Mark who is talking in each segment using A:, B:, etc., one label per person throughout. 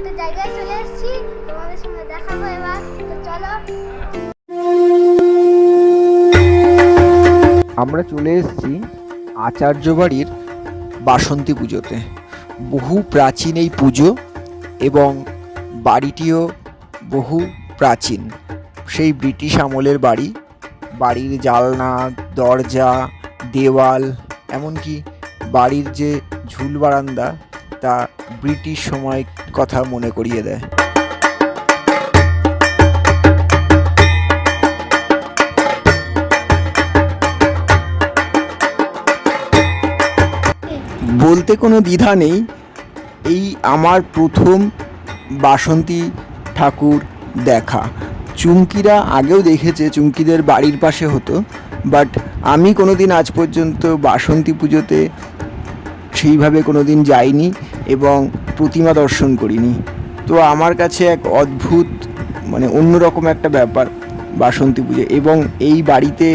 A: একটা জায়গায় চলে এসেছি তোমাদের সঙ্গে এবার। তো চলো।
B: আমরা চলে এসেছি আচার্য বাড়ির বাসন্তী পুজোতে। বহু প্রাচীন এই পুজো এবং বাড়িটিও বহু প্রাচীন। সেই ব্রিটিশ আমলের বাড়ি। বাড়ির জালনা, দরজা, দেওয়াল, এমনকি বাড়ির যে ঝুল বারান্দা, তা ব্রিটিশ সময় কথা মনে করিয়ে দেয়। বলতে কোনো দ্বিধা নেই। এই আমার প্রথম বাসন্তী ঠাকুর দেখা। চুমকিরা আগেও দেখেছে, চুমকিদের বাড়ির পাশে হতো। বাট আমি কোনো দিন আজ পর্যন্ত বাসন্তী পুজোতে সেইভাবে কোনো দিন যাইনি এবং প্রতিমা দর্শন করিনি। তো আমার কাছে এক অদ্ভুত মানে অন্যরকম একটা ব্যাপার, বাসন্তী পুজো। এবং এই বাড়িতে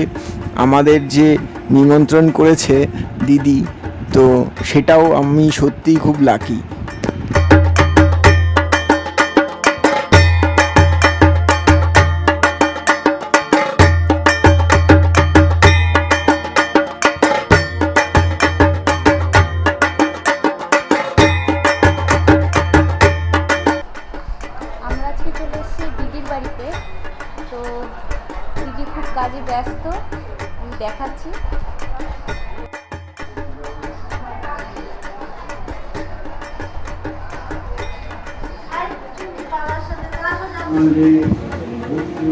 B: আমাদের যে নিমন্ত্রণ করেছে দিদি, তো সেটাও আমি সত্যিই খুব লাকি
C: বাড়িতে। তো দিদি খুব কাজে ব্যস্ত আমি দেখাচ্ছি।
D: Ande, Bhuttu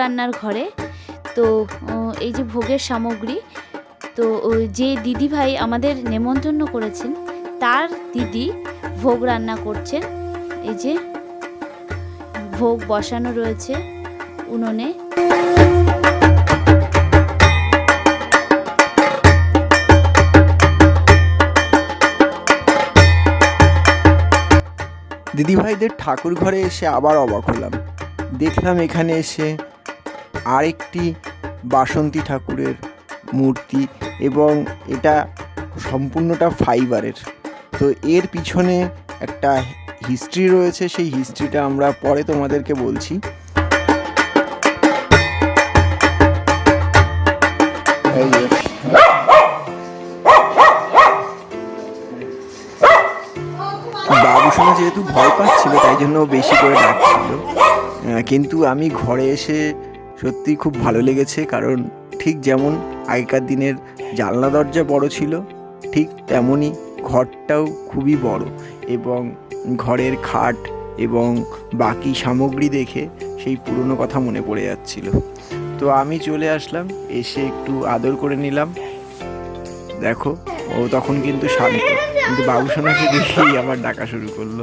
C: রান্নার ঘরে। তো এই যে ভোগের সামগ্রী, তো যে দিদি ভাই আমাদের নেমন্তন্ন করেছেন, তার দিদি ভোগ রান্না করছেন। এই যে ভোগ বসানো রয়েছে উনুনে।
B: দিদিভাইদের ঠাকুর ঘরে এসে আবার অবাক হলাম। দেখলাম এখানে এসে আরেকটি বাসন্তী ঠাকুরের মূর্তি এবং এটা সম্পূর্ণটা ফাইবারের। তো এর পিছনে একটা হিস্ট্রি রয়েছে, সেই হিস্ট্রিটা আমরা পরে তোমাদেরকে বলছি। বাবুসোনা যেহেতু ভয় পাচ্ছিল, তাই জন্য বেশি করে ডাকছিল। কিন্তু আমি ঘরে এসে সত্যি খুব ভালো লেগেছে, কারণ ঠিক যেমন আগেকার দিনের জানলা দরজা বড় ছিল, ঠিক তেমনই ঘরটাও খুবই বড় এবং ঘরের খাট এবং বাকি সামগ্রী দেখে সেই পুরনো কথা মনে পড়ে যাচ্ছিল। তো আমি চলে আসলাম, এসে একটু আদর করে নিলাম। দেখো, ও তখন কিন্তু শান্ত, কিন্তু বাবুসোনাকে দেখেই আবার ডাকা শুরু করল।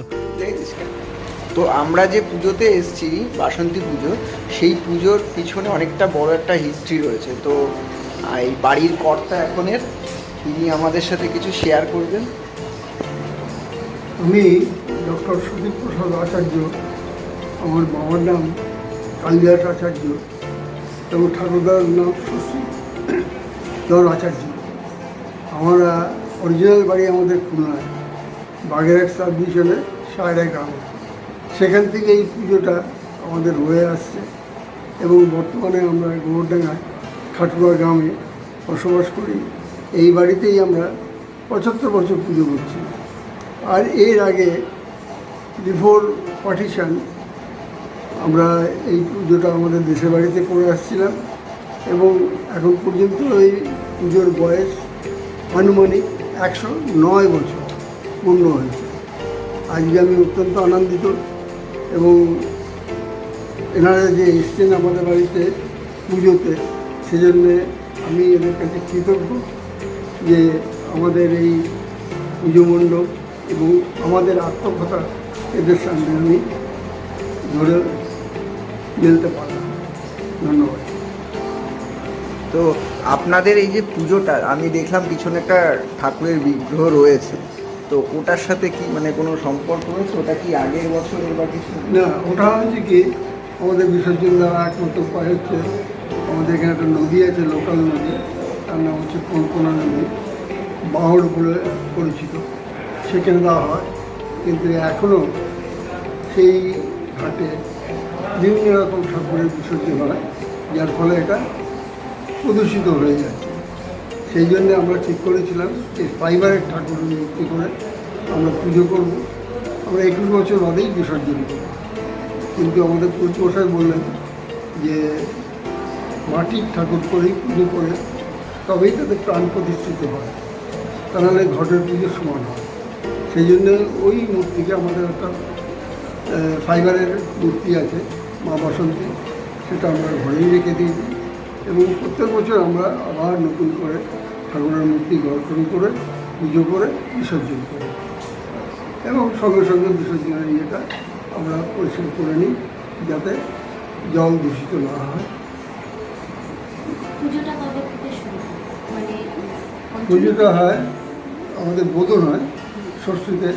B: তো আমরা যে পুজোতে এসেছি, বাসন্তী পুজো, সেই পুজোর পিছনে অনেকটা বড় একটা হিস্ট্রি রয়েছে। তো এই বাড়ির কর্তা এখনের তিনি আমাদের সাথে কিছু শেয়ার করবেন।
E: আমি ডক্টর সুদীপ প্রসাদ আচার্য, আমার বাবার নাম কালিদাস আচার্য, এবং ঠাকুরদার নাম সুশ্রী ধর আচার্য। আমরা অরিজিনাল বাড়ি আমাদের খুলনায় এক সাব ডিভিশনে সায়রা গ্রামে। সেখান থেকে এই পুজোটা আমাদের হয়ে আসছে। এবং বর্তমানে আমরা গোবরডাঙ্গায় খাটুয়া গ্রামে বসবাস করি। এই বাড়িতেই আমরা পঁচাত্তর বছর পুজো করছি। আর এর আগে বিফোর পার্টিশন আমরা এই পুজোটা আমাদের দেশের বাড়িতে করে আসছিলাম। এবং এখন পর্যন্ত এই পুজোর বয়স আনুমানিক একশো নয় বছর পূর্ণ হয়েছে আজকে আমি অত্যন্ত আনন্দিত এবং এনারা যে এসছেন আমাদের বাড়িতে পুজোতে, সেজন্যে আমি এদের কাছে কৃতজ্ঞ যে আমাদের এই পুজো মণ্ডপ এবং আমাদের আত্মকথা এদের সামনে আমি ধরে মেলতে পারলাম। ধন্যবাদ।
B: তো আপনাদের এই যে পুজোটা, আমি দেখলাম পিছনে একটা ঠাকুরের বিগ্রহ রয়েছে। তো ওটার সাথে কি মানে কোনো সম্পর্ক রয়েছে? ওটা কি আগের বছরের বা কিছু?
E: না, ওটা হচ্ছে কি, আমাদের বিসর্জন দেওয়ার একমাত্র উপায় হচ্ছে। আমাদের এখানে একটা নদী আছে, লোকাল নদী। তার নাম হচ্ছে কল্পনা নদী। বাহড় বলে পরিচিত। সেখানে দেওয়া হয়। কিন্তু এখনও সেই ঘাটে বিভিন্ন রকম ঠাকুরের বিসর্জন হয়। যার ফলে এটা প্রদূষিত হয়ে যাচ্ছে। সেই জন্য আমরা ঠিক করেছিলাম যে ফাইবারের ঠাকুর মূর্তি করে আমরা পুজো করব। আমরা একুশ বছর বাদেই বিসর্জন করব কিন্তু আমাদের মশাই বললেন যে মাটির ঠাকুর করেই পুজো করে, তবেই তাদের প্রাণ প্রতিষ্ঠিত হয়। তা নাহলে ঘটের পুজো সমান হয়। সেই জন্য ওই মূর্তিকে আমাদের একটা ফাইবারের মূর্তি আছে, মা বসন্তী, সেটা আমরা ঘরেই রেখে দিয়েছি। এবং প্রত্যেক বছর আমরা আবার নতুন করে ঠাকুরের মূর্তি গঠন করে পুজো করে বিসর্জন করে। এবং সঙ্গে সঙ্গে বিসর্জনের ইয়েটা আমরা পরিষ্কার করে নিই যাতে জল দূষিত না হয়।
C: পুজোটা হয়? মানে
E: হয় আমাদের বোধন হয় ষষ্ঠীতে।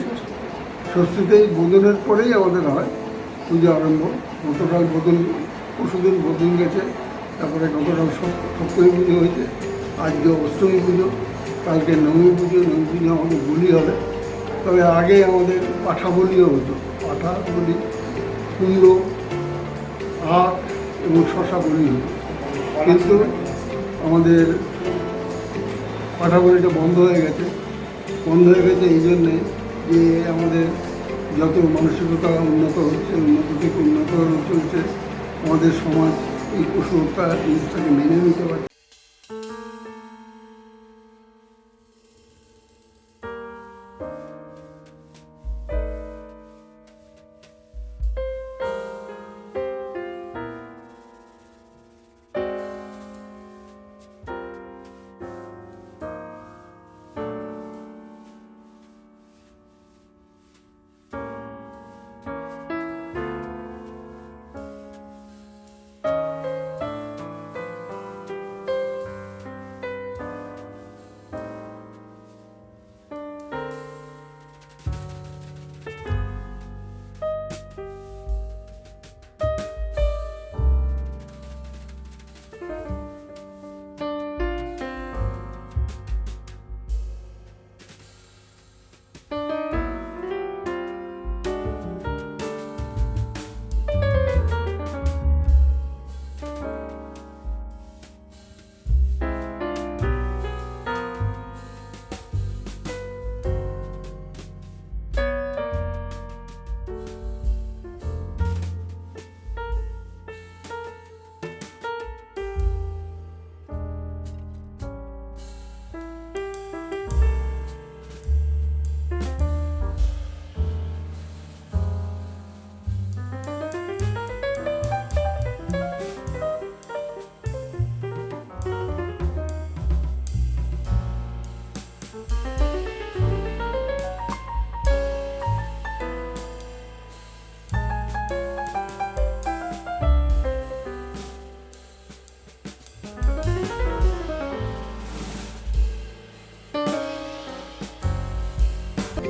E: ষষ্ঠীতেই বোধনের পরেই আমাদের হয় পুজো আরম্ভ। গতকাল বোধন পরশুদিন বোধন গেছে তারপরে গতকাল সপ- সপ্তমী পুজো হয়েছে। আজকে অষ্টমী পুজো, কালকে নবমী পুজো নবমী পুজো আমাদের বলি হবে। তবে আগে আমাদের পাঠা বলিও হতো। পাঠা বলি কুমড়ো, আখ এবং শশা বলি হতো। কিন্তু আমাদের পাঠা বলিটা বন্ধ হয়ে গেছে। বন্ধ হয়ে গেছে এই জন্যে যে আমাদের যত মানসিকতা উন্নত হচ্ছে, উন্নত থেকে উন্নত চলছে, আমাদের সমাজ এই পশু হত্যা জিনিসটাকে মেনে নিতে পারছে